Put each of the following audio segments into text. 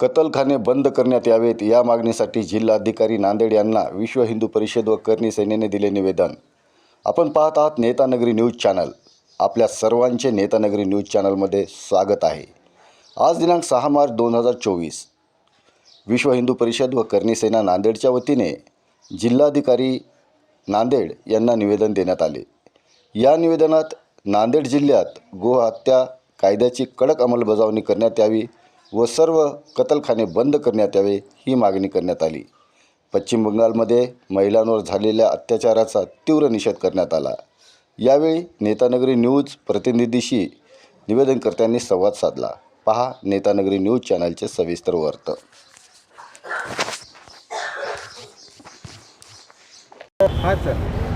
कतलखाने बंद करण्यात यावेत. या मागणीसाठी जिल्हाधिकारी नांदेड यांना विश्व हिंदू परिषद व करणी सेनेने दिले निवेदन. आपण पाहत आहात नेतानगरी न्यूज चॅनल. आपल्या सर्वांचे नेतानगरी न्यूज चॅनलमध्ये स्वागत आहे. आज दिनांक सहा मार्च दोन हजार चोवीस. विश्व हिंदू परिषद व करणी सेना नांदेडच्या वतीने जिल्हाधिकारी नांदेड यांना निवेदन देण्यात आले. या निवेदनात नांदेड जिल्ह्यात गोहत्या कायद्याची कडक अंमलबजावणी करण्यात यावी व सर्व कतलखाने बंद करण्यात यावे ही मागणी करण्यात आली. पश्चिम बंगालमध्ये महिलांवर झालेल्या अत्याचाराचा तीव्र निषेध करण्यात आला. यावेळी नेतानगरी न्यूज प्रतिनिधीशी निवेदनकर्त्यांनी संवाद साधला. पहा नेतानगरी न्यूज चॅनलचे सविस्तर वर्त. संदेश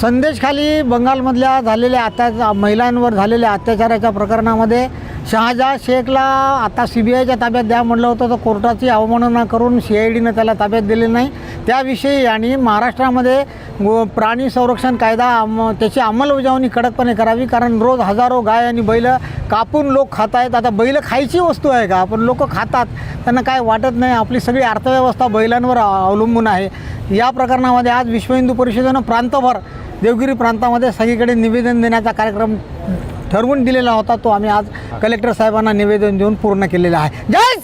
संदेशखाली बंगालमधल्या झालेल्या अत्याचार महिलांवर झालेल्या अत्याचाराच्या प्रकरणामध्ये शहाजहा शेखला आता सी बी आयच्या ताब्यात द्या म्हटलं होतं. तर कोर्टाची अवमानना करून सी आय डीनं त्याला ताब्यात दिले नाही. त्याविषयी आणि महाराष्ट्रामध्ये प्राणी संरक्षण कायदा अम त्याची अंमलबजावणी कडकपणे करावी. कारण रोज हजारो गाय आणि बैल कापून लोक खात आहेत आता बैल खायची वस्तू आहे का? पण लोक खातात. त्यांना काय वाटत नाही. आपली सगळी अर्थव्यवस्था बैलांवर अवलंबून आहे. या प्रकरणामध्ये आज विश्व हिंदू परिषदेनं प्रांतभर देवगिरी प्रांतामध्ये सगळीकडे निवेदन देण्याचा कार्यक्रम ठरवून दिलेला होता. तो आम्ही आज कलेक्टर साहेबांना निवेदन देऊन पूर्ण केलेला आहे. जय